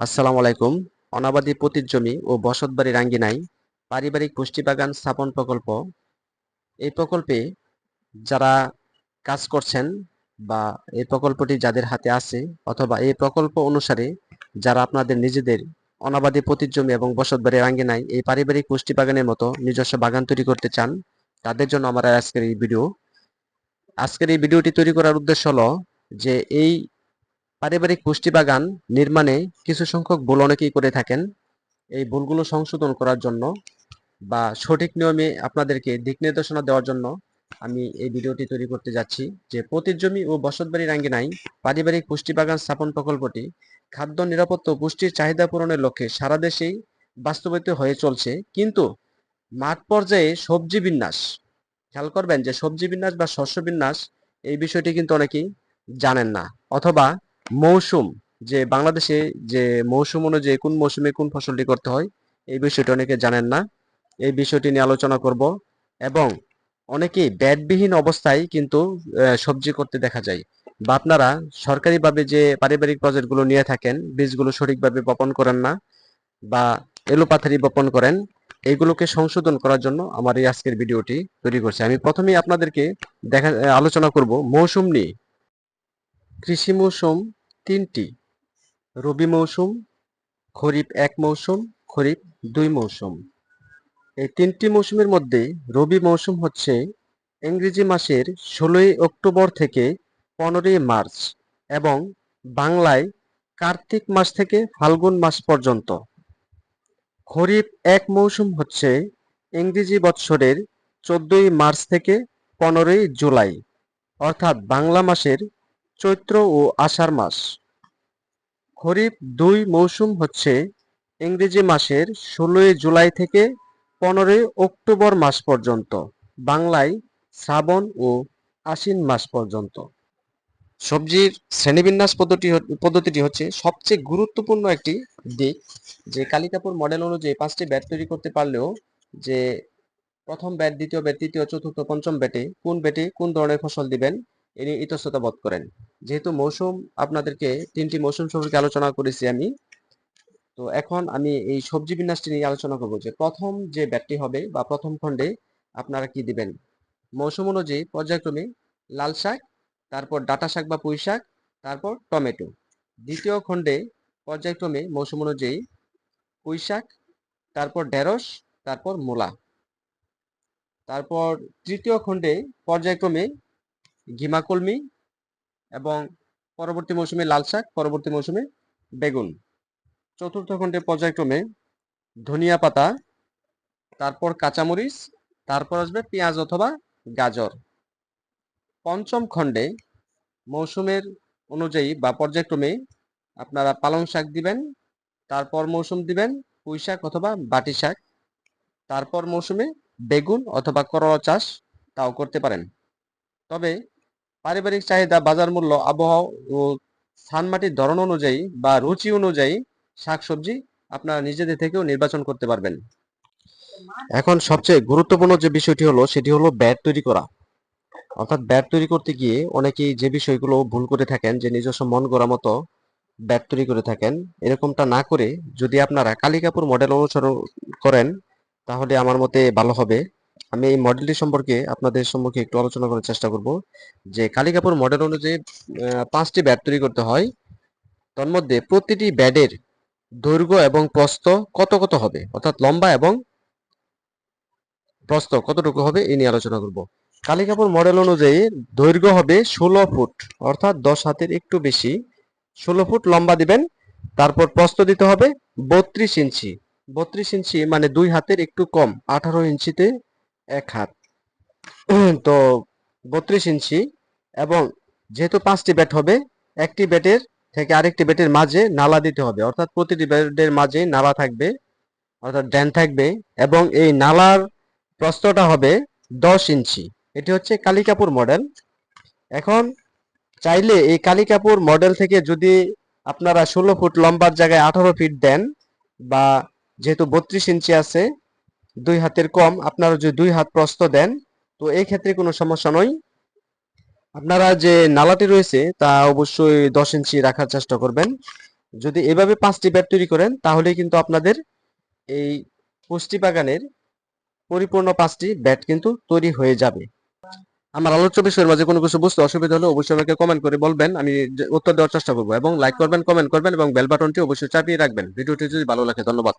আসসালামু আলাইকুম। অনাবাদী পতির জমি ও বসতবাড়ির আঙ্গিনায় পারিবারিক পুষ্টি বাগান স্থাপন প্রকল্প। এই প্রকল্পে যারা কাজ করছেন বা এই প্রকল্পটি যাদের হাতে আছে অথবা এই প্রকল্প অনুসারে যারা আপনাদের নিজেদের অনাবাদী পতির জমি এবং বসতবাড়ির আঙ্গিনায় এই পারিবারিক পুষ্টি বাগানের মতো নিজস্ব বাগান তৈরি করতে চান, তাদের জন্য আমার আজকের এই ভিডিও। আজকের এই ভিডিওটি তৈরি করার উদ্দেশ্য হলো যে এই পারিবারিক পুষ্টি বাগান নির্মাণে কিছু সংখ্যক ভুল অনেকেই করে থাকেন। এই ভুলগুলো সংশোধন করার জন্য বা সঠিক নিয়মে আপনাদেরকে দিক নির্দেশনা দেওয়ার জন্য আমি এই ভিডিওটি তৈরি করতে যাচ্ছি, যে পতির জমি ও বসত বসতবাড়ির আঙ্গিনায় পারিবারিক পুষ্টি বাগান স্থাপন প্রকল্পটি খাদ্য নিরাপত্তা পুষ্টির চাহিদা পূরণের লক্ষ্যে সারা দেশেই বাস্তবায়িত হয়ে চলছে। কিন্তু মাঠ পর্যায়ে সবজি বিন্যাস, খেয়াল করবেন যে সবজি বিন্যাস বা শস্য বিন্যাস এই বিষয়টি কিন্তু অনেকেই জানেন না, অথবা মৌসুম, যে বাংলাদেশে যে মৌসুম অনুযায়ী কোন মৌসুমে কোন ফসলটি করতে হয়, এই বিষয়টি অনেকে জানেন না। এই বিষয়টি নিয়ে আলোচনা করব এবং অনেকেই ব্যাটবিহীন অবস্থায় কিন্তু সবজি করতে দেখা যায়। বা আপনারা সরকারিভাবে যে পারিবারিক প্রজেক্টগুলো নিয়ে থাকেন, বীজগুলো সঠিকভাবে বপন করেন না বা এলোপাথারি বপন করেন, এইগুলোকে সংশোধন করার জন্য আমার এই আজকের ভিডিওটি তৈরি করছি। আমি প্রথমেই আপনাদেরকে দেখা আলোচনা করব মৌসুম নিয়ে। কৃষি মৌসুম তিনটি। রবি মৌসুম, খরিফ এক মৌসুম, খরিফ দুই মৌসুম। এই তিনটি মৌসুমের মধ্যে রবি মৌসুম হচ্ছে ইংরেজি মাসের ষোলোই অক্টোবর থেকে পনেরোই মার্চ এবং বাংলায় কার্তিক মাস থেকে ফাল্গুন মাস পর্যন্ত। খরিফ এক মৌসুম হচ্ছে ইংরেজি বৎসরের চোদ্দই মার্চ থেকে পনেরোই জুলাই, অর্থাৎ বাংলা মাসের চৈত্র ও আষাঢ় মাস। খরিফ দুই মৌসুম হচ্ছে ইংরেজি মাসের ষোলোই জুলাই থেকে পনেরোই অক্টোবর মাস পর্যন্ত, বাংলায় শ্রাবণ ও আশ্বিন মাস পর্যন্ত। সবজির শ্রেণীবিন্যাস পদ্ধতি পদ্ধতিটি হচ্ছে সবচেয়ে গুরুত্বপূর্ণ একটি দিক, যে কালিকাপুর মডেল অনুযায়ী পাঁচটি ব্যাট তৈরি করতে পারলেও যে প্রথম ব্যাট দ্বিতীয় ব্যাট তৃতীয়, চতুর্থ, পঞ্চম ব্যাটে কোন ব্যাটে কোন ধরনের ফসল দিবেন, এ নিয়ে ইতস্ততা বোধ করেন। যেহেতু মৌসুম আপনাদেরকে তিনটি মৌসুম সম্পর্কে আলোচনা করেছি আমি, তো এখন আমি এই সবজি বিন্যাসটি নিয়ে আলোচনা করব যে প্রথম যে ব্যাটটি হবে বা প্রথম খণ্ডে আপনারা কি দিবেন। মৌসুম অনুযায়ী পর্যায়ক্রমে লাল শাক, তারপর ডাঁটা শাক বা পুঁই শাক, তারপর টমেটো। দ্বিতীয় খণ্ডে পর্যায়ক্রমে মৌসুম অনুযায়ী পুঁই শাক, তারপর ঢেঁড়স, তারপর মূলা। তারপর তৃতীয় খণ্ডে পর্যায়ক্রমে ঘিমা কলমি এবং পরবর্তী মৌসুমে লাল শাক, পরবর্তী মৌসুমে বেগুন। চতুর্থ খণ্ডে পর্যায়ক্রমে ধনিয়া পাতা, তারপর কাঁচামরিচ, তারপর আসবে পেঁয়াজ অথবা গাজর। পঞ্চম খণ্ডে মৌসুমের অনুযায়ী বা পর্যায়ক্রমে আপনারা পালং শাক দিবেন, তারপর মৌসুম দিবেন পুঁই শাক অথবা বাটি শাক, তারপর মৌসুমে বেগুন অথবা করলা চাষ তাও করতে পারেন। তবে পারিবারিক চাহিদা, বাজার মূল্য, আবহাওয়া ও স্থান মাটির ধরন অনুযায়ী বা রুচি অনুযায়ী শাকসবজি আপনারা নিজেদের থেকেও নির্বাচন করতে পারবেন। এখন সবচেয়ে গুরুত্বপূর্ণ যে বিষয়টি হলো, সেটি হলো ব্যাট তৈরি করা। অর্থাৎ ব্যাট তৈরি করতে গিয়ে অনেকেই যে বিষয়গুলো ভুল করে থাকেন, যে নিজস্ব মন গড়া মতো ব্যাট তৈরি করে থাকেন, এরকমটা না করে যদি আপনারা কালিকাপুর মডেল অনুসরণ করেন, তাহলে আমার মতে ভালো হবে। আমি এই মডেলটি সম্পর্কে আপনাদের সম্মুখে একটু আলোচনা করার চেষ্টা করব যে কালিকাপুর মডেল অনুযায়ী পাঁচটি ব্যাট তৈরি করতে হয়। তন্মধ্যে প্রতিটি ব্যাডের দৈর্ঘ্য এবং প্রস্থ কত কত হবে? অর্থাৎ লম্বা এবং প্রস্থ কতটুকু হবে? এই নিয়ে আলোচনা করব। কালিকাপুর মডেল অনুযায়ী দৈর্ঘ্য হবে ষোলো ফুট, অর্থাৎ দশ হাতের একটু বেশি। ষোলো ফুট লম্বা দিবেন, তারপর প্রস্থ দিতে হবে বত্রিশ ইঞ্চি। বত্রিশ ইঞ্চি মানে দুই হাতের একটু কম, আঠারো ইঞ্চিতে এক হাত। তো বত্রিশ ইঞ্চি এবং যেহেতু পাঁচটি ব্যাট হবে, একটি ব্যাটের থেকে আরেকটি ব্যাটের মাঝে নালা দিতে হবে। অর্থাৎ প্রতিটি ব্যাটের মাঝে নালা থাকবে, অর্থাৎ ড্যান থাকবে এবং এই নালার প্রস্তটা হবে দশ ইঞ্চি। এটি হচ্ছে কালিকাপুর মডেল। এখন চাইলে এই কালিকাপুর মডেল থেকে যদি আপনারা ষোলো ফুট লম্বার জায়গায় আঠারো ফিট দেন বা যেহেতু বত্রিশ ইঞ্চি আছে দুই হাতের কম, আপনারা যদি দুই হাত প্রস্থ দেন, তো এই ক্ষেত্রে কোনো সমস্যা নয়। আপনারা যে নালাটি রয়েছে, তা অবশ্যই দশ ইঞ্চি রাখার চেষ্টা করবেন। যদি এভাবে পাঁচটি ব্যাট তৈরি করেন তাহলে কিন্তু আপনাদের এই পুষ্টি বাগানের পরিপূর্ণ পাঁচটি ব্যাট কিন্তু তৈরি হয়ে যাবে। আমার আলোচ্য বিষয়ের মাঝে কোনো কিছু বুঝতে অসুবিধা হলে অবশ্যই আমাকে কমেন্ট করে বলবেন, আমি উত্তর দেওয়ার চেষ্টা করব এবং লাইক করবেন কমেন্ট করবেন এবং বেল বাটনটি অবশ্যই চাপিয়ে রাখবেন। ভিডিওটি যদি ভালো লাগে, ধন্যবাদ।